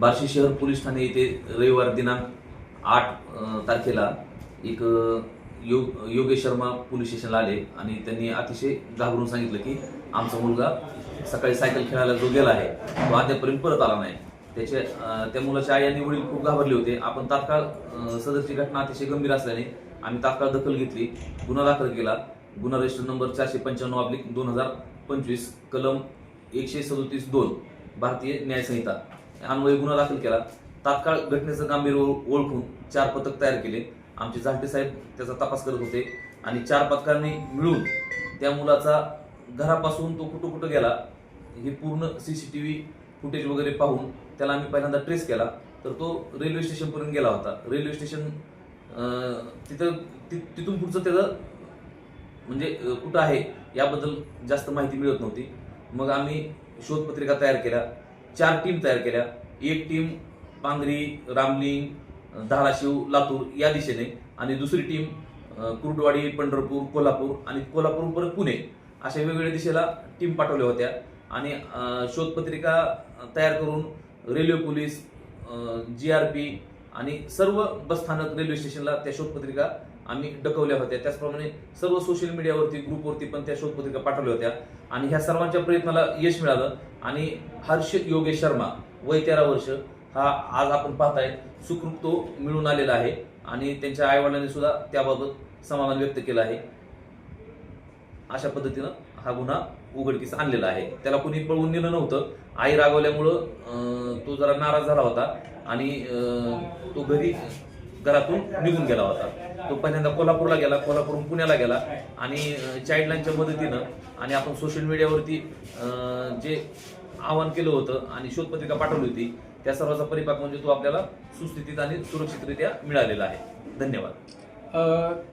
बार्शी शहर पोलीस ठाणे येथे रविवार दिनांक आठ तारखेला एक योग योगेश शर्मा पोलीस स्टेशनला आले आणि त्यांनी अतिशय घाबरून सांगितलं की आमचा मुलगा सकाळी सायकल खेळायला जो गेला आहे तो अद्यापर्यंत परत आला नाही. त्याचे त्या मुलाच्या आई आणि वडील खूप घाबरले होते. आपण तात्काळ सदरची घटना अतिशय गंभीर असल्याने आम्ही तात्काळ दखल घेतली गुन्हा दाखल केला. गुन्हा रजिस्टर नंबर चारशे पंच्याण्णव आपली दोन हजार पंचवीस कलम एकशे सदोतीस दोन भारतीय न्यायसंहिता. अन्वये गुन्हा दाखल केला. तात्काळ घटनेचं गांभीर्य ओळखून चार पथक तयार केले. आमचे झाटे साहेब त्याचा तपास करत होते आणि चार पथकांनी मिळून त्या मुलाचा घरापासून तो कुठं कुठं गेला हे पूर्ण C C T V footage वगैरे पाहून त्याला आम्ही पहिल्यांदा ट्रेस केला. तर तो रेल्वे स्टेशनपर्यंत गेला होता. रेल्वे स्टेशन तिथं ति- तिथून पुढचं त्याचं म्हणजे कुठं आहे याबद्दल जास्त माहिती मिळत नव्हती. मग आम्ही शोधपत्रिका तयार केल्या. चार टीम तयार केल्या. एक टीम पांगरी रामलिंग धाराशिव लातूर या दिशेने आणि दुसरी टीम कुर्डवाडी पंढरपूर कोल्हापूर आणि कोल्हापूर परत पुणे अशा वेगवेगळ्या दिशेला टीम पाठवल्या होत्या. आणि शोधपत्रिका तयार करून railway police G R P आणि सर्व बसस्थानक रेल्वे स्टेशनला त्या शोधपत्रिका आम्ही डकवल्या होत्या. त्याचप्रमाणे सर्व सोशल मीडियावरती ग्रुपवरती पण त्या शोधपत्रिका पाठवल्या होत्या. आणि ह्या सर्वांच्या प्रयत्नाला यश मिळालं. आणि हर्ष योगेश शर्मा वय तेरा वर्ष हा आज आपण पाहताय. सुखरूप तो मिळून आलेला आहे. आणि त्यांच्या आईवडिलांनी सुद्धा त्याबाबत समाधान व्यक्त केलं आहे. अशा पद्धतीनं हा गुन्हा उघडकीस आणलेला आहे. त्याला कुणी पळवून नेलं नव्हतं. आई रागवल्यामुळं तो जरा नाराज झाला होता. आणि तो घरी घरातून निघून गेला होता. तो पहिल्यांदा कोल्हापूरला गेला कोल्हापूरहून पुण्याला गेला आणि चाइल्डलाईनच्या मदतीनं आणि आपण सोशल मीडियावरती जे आवाहन केलं होतं आणि शोधपत्रिका पाठवली होती त्या सर्वाचा परिपाक म्हणजे तो आपल्याला सुस्थितीत आणि सुरक्षितरित्या मिळालेला आहे. धन्यवाद.